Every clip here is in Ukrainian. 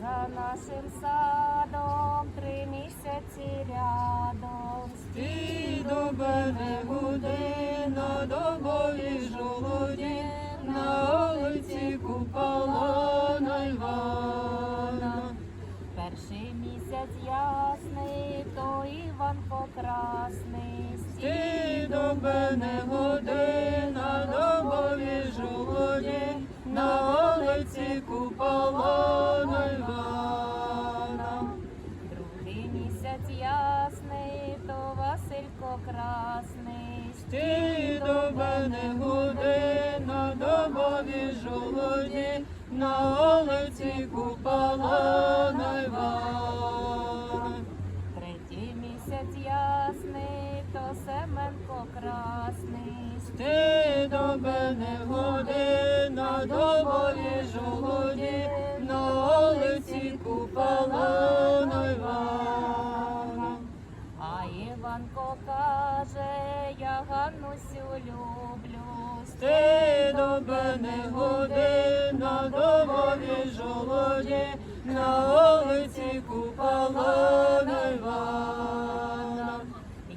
за нашим садом три місяці рядом. Ти до мене гуди, на добові жолоді, на вулиці купала на Івана. Перший місяць ясний, то Іван покрасний. Ти до мене гуди, на добові жолоді, на вулиці купала Василько красний. Ти до мене гуди, на добові жолоді, на вулиці купала на Івана. Третій місяць ясний, то Семенко красний. Ти до мене годи, на добові жолоді, на вулиці купала я Ганусю люблю. Ти до мене годи, на добові жолоді, на вулиці купала Івана.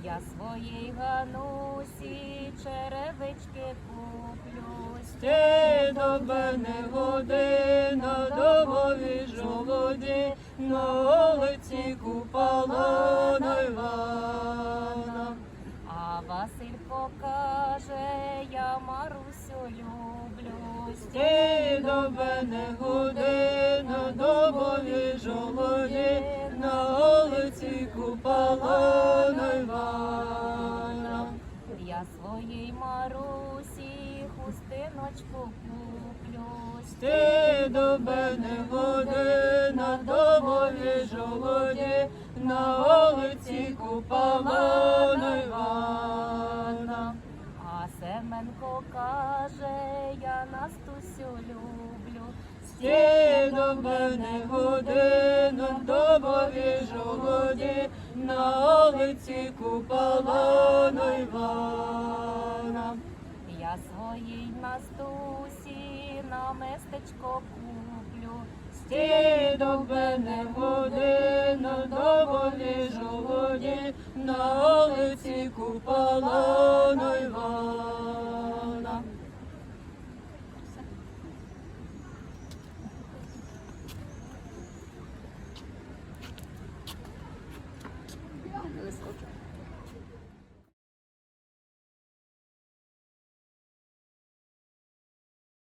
Я своїй Ганусі черевички куплюсь. Ти до мене годи, на добові жолоді, на вулиці купала Ти до мене годи, на добові жолоді, на вулиці купала на Івана. Я своїй Марусі хустиночку куплюсь. Ти до мене годи, на добові жолоді, на вулиці купала Семенко каже, я Настусю люблю. Ти мене годи, на добові жолоді, на вулиці купала на Івана. Я своїй Настусі на мистечко куплю. Ти до мене годи, на добові жолоді, на вулиці купала